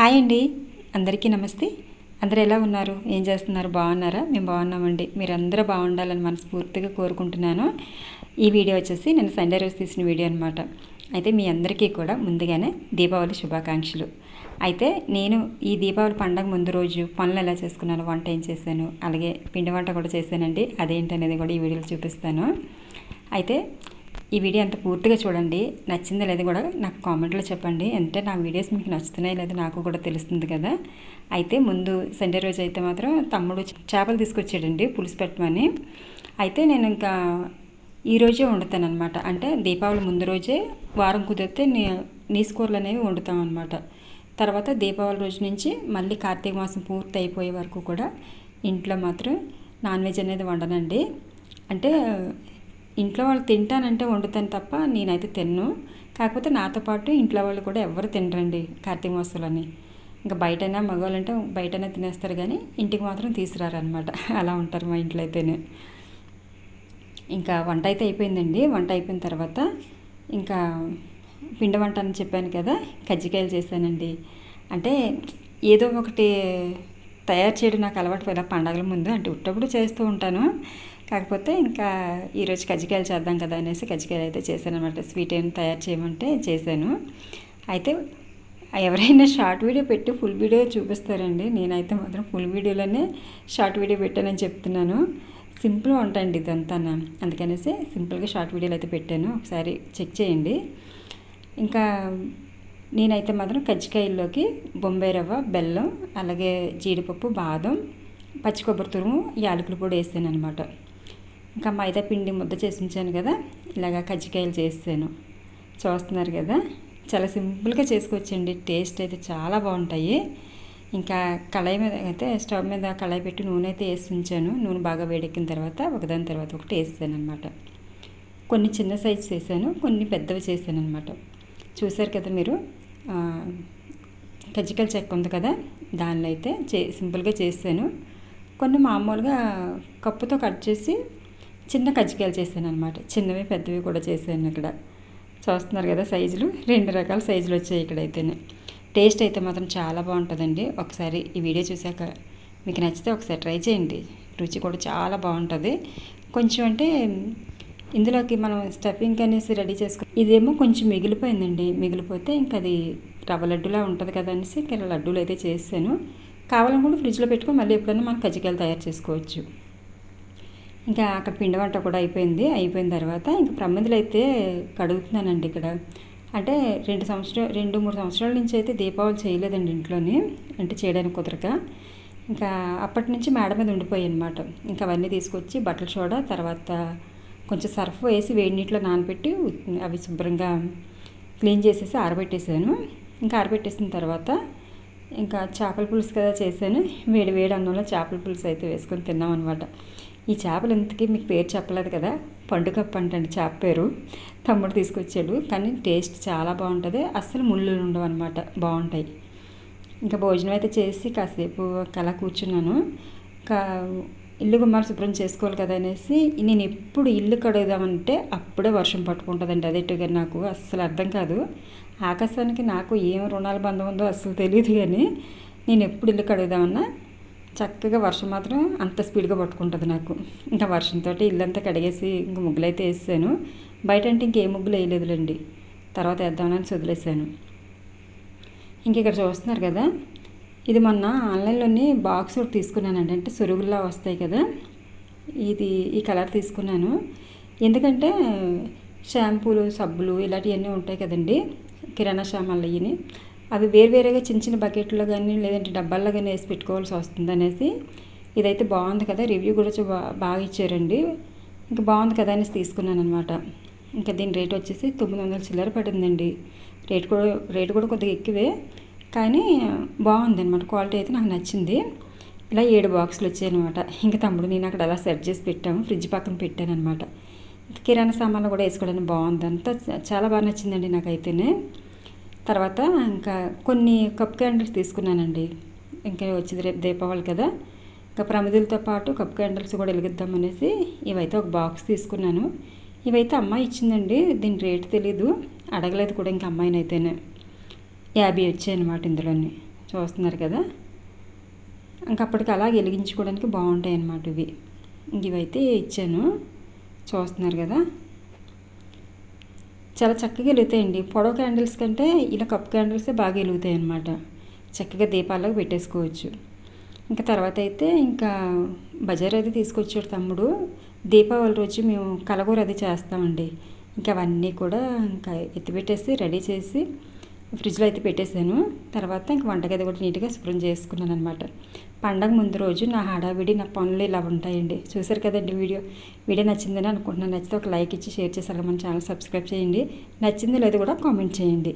Hi అండి. అందరికీ నమస్తే. అందరు ఎలా ఉన్నారు? ఏం చేస్తున్నారు? బాగున్నారా? మేము బాగున్నామండి. మీరు అందరూ బాగుండాలని మనస్ఫూర్తిగా కోరుకుంటున్నాను. ఈ వీడియో వచ్చేసి నేను సండే రోజు తీసిన వీడియో అనమాట అయితే మీ అందరికీ కూడా ముందుగానే దీపావళి శుభాకాంక్షలు. అయితే నేను ఈ దీపావళి పండగ ముందు రోజు పనులు ఎలా చేసుకున్నాను వంట ఏం చేశాను అలాగే పిండి వంట కూడా చేశానండి. అదేంటనేది కూడా ఈ వీడియోలో చూపిస్తాను. అయితే ఈ వీడియో అంత పూర్తిగా చూడండి. నచ్చిందో లేదో కూడా నాకు కామెంట్లో చెప్పండి. అంటే నా వీడియోస్ మీకు నచ్చుతున్నాయి లేదో నాకు కూడా తెలుస్తుంది కదా. అయితే ముందు సండే రోజు అయితే మాత్రం తమ్ముడు చేపలు తీసుకొచ్చాడండి పులుసు పెట్టమని. అయితే నేను ఇంకా ఈ రోజే వండుతాను అనమాట అంటే దీపావళి ముందు రోజే వారం కుదిరితే నీ నీసుకూరలు అనేవి వండుతాం అనమాట తర్వాత దీపావళి రోజు నుంచి మళ్ళీ కార్తీక మాసం పూర్తి అయిపోయే వరకు కూడా ఇంట్లో మాత్రం నాన్ వెజ్ అనేది వండనండి. అంటే ఇంట్లో వాళ్ళు తింటానంటే వండుతాను తప్ప నేనైతే తిన్ను. కాకపోతే నాతో పాటు ఇంట్లో వాళ్ళు కూడా ఎవరు తినరండి కార్తీక మాసంలోని. ఇంకా బయటైనా మగవాళ్ళంటే బయటైనా తినేస్తారు కానీ ఇంటికి మాత్రం తీసుకురారనమాట అలా ఉంటారు మా ఇంట్లో అయితేనే. ఇంకా వంట అయితే అయిపోయిందండి. వంట అయిపోయిన తర్వాత ఇంకా పిండి వంట అని చెప్పాను కదా కజ్జికాయలు చేశానండి. అంటే ఏదో ఒకటి తయారు చేయడం నాకు అలవాటు పోయిన పండగల ముందు అంటే ఉట్టప్పుడు చేస్తూ ఉంటాను. కాకపోతే ఇంకా ఈరోజు కజ్జికాయలు చేద్దాం కదా అనేసి కజ్జికాయలు అయితే చేశాను అనమాట స్వీట్ ఏం తయారు చేయమంటే చేశాను. అయితే ఎవరైనా షార్ట్ వీడియో పెట్టి ఫుల్ వీడియో చూపిస్తారండి. నేనైతే మాత్రం ఫుల్ వీడియోలోనే షార్ట్ వీడియో పెట్టానని చెప్తున్నాను. సింపుల్ వంట అండి ఇదంతా అందుకనేసి సింపుల్గా షార్ట్ వీడియోలు అయితే పెట్టాను. ఒకసారి చెక్ చేయండి. ఇంకా నేనైతే మాత్రం కజ్జికాయల్లోకి బొంబాయి రవ్వ బెల్లం అలాగే జీడిపప్పు బాదం పచ్చి కొబ్బరి తురుము యాలకులు పొడి వేసాను అనమాట ఇంకా మైదా పిండి ముద్ద చేసి ఉంచాను కదా ఇలాగా కజ్జికాయలు చేసాను చూస్తున్నారు కదా చాలా సింపుల్గా చేసుకోవచ్చండి. టేస్ట్ అయితే చాలా బాగుంటాయి. ఇంకా కళాయి మీద అయితే స్టవ్ మీద కళాయి పెట్టి నూనె అయితే వేసి ఉంచాను నూనె బాగా వేడెక్కిన తర్వాత ఒకదాని తర్వాత ఒకటి వేసాను అనమాట కొన్ని చిన్న సైజు చేశాను కొన్ని పెద్దవి చేశాను అనమాట చూసారు కదా మీరు కజ్జికాయలు చెక్క ఉంది కదా దానిలో అయితే చే సింపుల్గా చేశాను. కొన్ని మామూలుగా కప్పుతో కట్ చేసి చిన్న కజ్జికాయలు చేశాను అనమాట చిన్నవి పెద్దవి కూడా చేశాను ఇక్కడ. చూస్తున్నారు కదా సైజులు? రెండు రకాల సైజులు వచ్చాయి ఇక్కడైతేనే. టేస్ట్ అయితే మాత్రం చాలా బాగుంటుందండి. ఒకసారి ఈ వీడియో చూశాక మీకు నచ్చితే ఒకసారి ట్రై చేయండి. రుచి కూడా చాలా బాగుంటుంది. కొంచెం అంటే ఇందులోకి మనం స్టఫింగ్ అనేసి రెడీ చేసుకో ఇదేమో కొంచెం మిగిలిపోయిందండి. మిగిలిపోతే ఇంకా అది రవ్వ లడ్డులా ఉంటుంది కదా అనేసి ఇక్కడ లడ్డూలు అయితే చేసాను కావాలని కూడా ఫ్రిడ్జ్లో పెట్టుకొని మళ్ళీ ఎప్పుడైనా మనం కజ్జికాయలు తయారు చేసుకోవచ్చు. ఇంకా అక్కడ పిండి వంట కూడా అయిపోయింది. అయిపోయిన తర్వాత ఇంకా ప్రమిదలు అయితే కడుగుతున్నానండి ఇక్కడ. అంటే రెండు సంవత్సరాలు రెండు మూడు సంవత్సరాల నుంచి అయితే దీపావళి చేయలేదండి ఇంట్లోని. అంటే చేయడానికి కుదరక. ఇంకా అప్పటి నుంచి మేడ మీద ఉండిపోయాయి అనమాట ఇంకా అవన్నీ తీసుకొచ్చి బట్టల చూడ తర్వాత కొంచెం సర్ఫ్ వేసి వేడి నీటిలో నానబెట్టి అవి శుభ్రంగా క్లీన్ చేసేసి ఆరబెట్టేసాను ఇంకా ఆరబెట్టేసిన తర్వాత ఇంకా చేపల పులుసు కదా చేశాను. వేడి వేడి అన్నంలో చేపల పులుసు అయితే వేసుకొని తిన్నాం అనమాట ఈ చేపలు ఇంతకీ మీకు పేరు చెప్పలేదు కదా? పండుగప్ప అంటండి చేప పేరు. తమ్ముడు తీసుకొచ్చాడు. కానీ టేస్ట్ చాలా బాగుంటుంది. అస్సలు ముళ్ళు ఉండవు అనమాట బాగుంటాయి. ఇంకా భోజనం అయితే చేసి కాసేపు కలా కూర్చున్నాను. కా ఇల్లు గుమ్మాలు శుభ్రం చేసుకోవాలి కదా అనేసి నేను ఎప్పుడు ఇల్లు కడుగుదామంటే అప్పుడే వర్షం పట్టుకుంటుందండి. అదేట్టుగా నాకు. అస్సలు అర్థం కాదు. ఆకాశానికి నాకు ఏం రుణాల బంధం ఉందో అస్సలు తెలియదు కానీ నేను ఎప్పుడు ఇల్లు కడుగుదామన్నా చక్కగా వర్షం మాత్రం అంత స్పీడ్గా పట్టుకుంటుంది నాకు. ఇంకా వర్షంతో ఇల్లంతా కడిగేసి ఇంక ముగ్గులు అయితే వేసాను. బయట అంటే ఇంకే ముగ్గులు వేయలేదులేండి. తర్వాత వేద్దామని వదిలేసాను ఇంక ఇక్కడ చూస్తున్నారు కదా ఇది మొన్న ఆన్లైన్లోని బాక్స్ ఒకటి తీసుకున్నానండి. అంటే సురుగుల్లా వస్తాయి కదా ఇది ఈ కలర్ తీసుకున్నాను. ఎందుకంటే షాంపూలు సబ్బులు ఇలాంటివన్నీ ఉంటాయి కదండి కిరాణా సామాన్లు ఇవి అవి వేరువేరుగా చిన్న చిన్న బకెట్లో కానీ లేదంటే డబ్బాల్లో కానీ వేసి పెట్టుకోవాల్సి వస్తుంది అనేసి ఇదైతే బాగుంది కదా. రివ్యూ కూడా బాగా ఇచ్చారండి. ఇంకా బాగుంది కదా అనేసి తీసుకున్నాను అనమాట ఇంకా దీని రేట్ వచ్చేసి తొమ్మిది వందల చిల్లర పడిందండి. రేట్ కూడా రేట్ కూడా కొద్దిగా ఎక్కువే. కానీ బాగుంది అనమాట క్వాలిటీ అయితే నాకు నచ్చింది. ఇలా ఏడు బాక్సులు వచ్చాయి అనమాట ఇంకా తమ్ముడు నేను అక్కడ అలా సెట్ చేసి పెట్టాము. ఫ్రిడ్జ్ పక్కన పెట్టాను అనమాట కిరాణా సామాన్లు కూడా వేసుకోవడానికి బాగుంది. అంతా చాలా బాగా నచ్చిందండి నాకైతేనే. తర్వాత ఇంకా కొన్ని కప్ క్యాండిల్స్ తీసుకున్నానండి. ఇంకా వచ్చింది రేపు దీపావళి కదా. ఇంకా ప్రమిదులతో పాటు కప్ క్యాండిల్స్ కూడా వెలిగిద్దాం అనేసి ఇవైతే ఒక బాక్స్ తీసుకున్నాను. ఇవైతే అమ్మాయి ఇచ్చిందండి. దీని రేటు తెలీదు. అడగలేదు కూడా ఇంకా అమ్మాయిని అయితేనే యాభై వచ్చాయి అనమాట ఇందులోని. చూస్తున్నారు కదా. ఇంకా అప్పటికి అలా వెలిగించుకోవడానికి బాగుంటాయి అన్నమాట ఇవి. ఇంక ఇవైతే ఇచ్చాను. చూస్తున్నారు కదా. చాలా చక్కగా వెలుగుతాయండి. పొడవ క్యాండిల్స్ కంటే ఇలా కప్ క్యాండిల్సే బాగా వెలుగుతాయి అన్నమాట. చక్కగా దీపాలకు పెట్టేసుకోవచ్చు. ఇంకా తర్వాత అయితే ఇంకా బజార్ అది తీసుకొచ్చాడు తమ్ముడు. దీపావళి రోజు మేము కలగూర అది చేస్తామండి. ఇంకా అవన్నీ కూడా ఇంకా ఎత్తిపెట్టేసి రెడీ చేసి ఫ్రిడ్జ్లో అయితే పెట్టేశాను. తర్వాత ఇంక వంటగది కూడా నీట్గా శుభ్రం చేసుకున్నాను అనమాట పండగ ముందు రోజు నా హడావిడి నా పనులు ఇలా ఉంటాయండి. చూసారు కదండి వీడియో? వీడియో నచ్చిందని అనుకుంటున్నాను. నచ్చితే ఒక లైక్ ఇచ్చి షేర్ చేశారు మన ఛానల్ సబ్స్క్రైబ్ చేయండి. నచ్చింది లేదో కూడా కామెంట్ చేయండి.